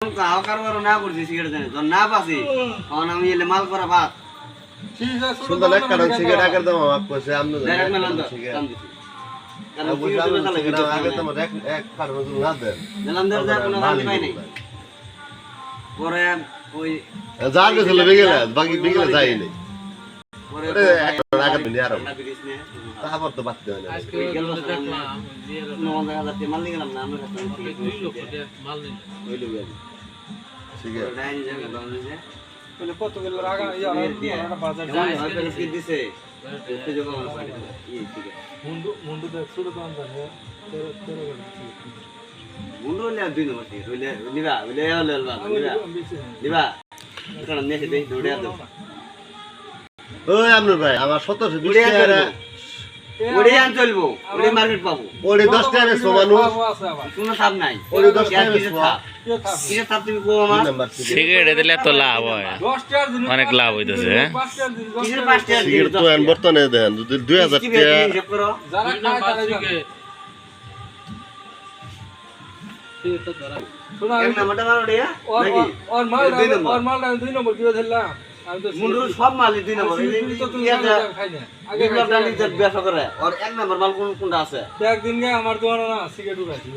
না করছি সিগারেট জানি যখন না পাছি তখন আমি এলে মাল করা ভাত। সুন্দর এক কারণ সিগারেট আগের দাম আমার কইছে আমনে ডাইরেক্ট মেলান দাম কারণ বুঝলাম সিগারেটের সিগারেট আগের দাম এক এক কারণ না দেন মেলান দেওয়ার যা কোনো দাম পাই নাই। পরে ওই যা গেছিল বিকেলে বাকি বিকেলে যাইনি পরে আর ব্রিজ নিয়ে তারপর তো বাদ দেয় না আজকে গেল দেখলাম। যে নয় হাজার টাকা মাল নিয়ে গেলাম না আমার কাছে দুই লক্ষ টাকা মাল নিল ওই লোক গেল সিগারেট ডাইনি জায়গা দাম দিছে কত কিলো রাগা রাগা বাজার এমন করে কি দিছে একটু যোগ আমার পানি ই ঠিক আছে। মুন্ডু মুন্ডু দেখ ছোট দাম জানে তেরো তেরো মুন্ডু হলে আর দুই নম্বর ঠিক হইলে নিবা নিবা। নিবা। দৌড়ে ওই আমনুর ভাই আমার সতেরোশো বিশ টাকা উড়ে আন চলবো মার্কেট পাবো। ওরে দশ টাকা বেচবো মানুষ কোনো থাপ নাই। ওরে দশ টাকা বেচবো থাপ কে থাকবে কিসের থাপ তুমি কো আমার? দুই সিগারেট সিগারেট দিলে তো লাভ হয়। দশ টাকার জিনিস অনেক লাভ হইতেছে, হ্যাঁ? সিগারেট তো এখন বর্তমানে যদি দুই হাজার টাকা। ওর- ওর- ওর। ওর আমি দুই নম্বর কিলো ধরলাম আমি সব মালই দুই নম্বর। বিপ্লব ডালি ব্যবসা করে আর এক নাম্বার মাল কোন কোনটা আছে? একদিন গে আমার দোকানে না সিগারেট উড়াইছি?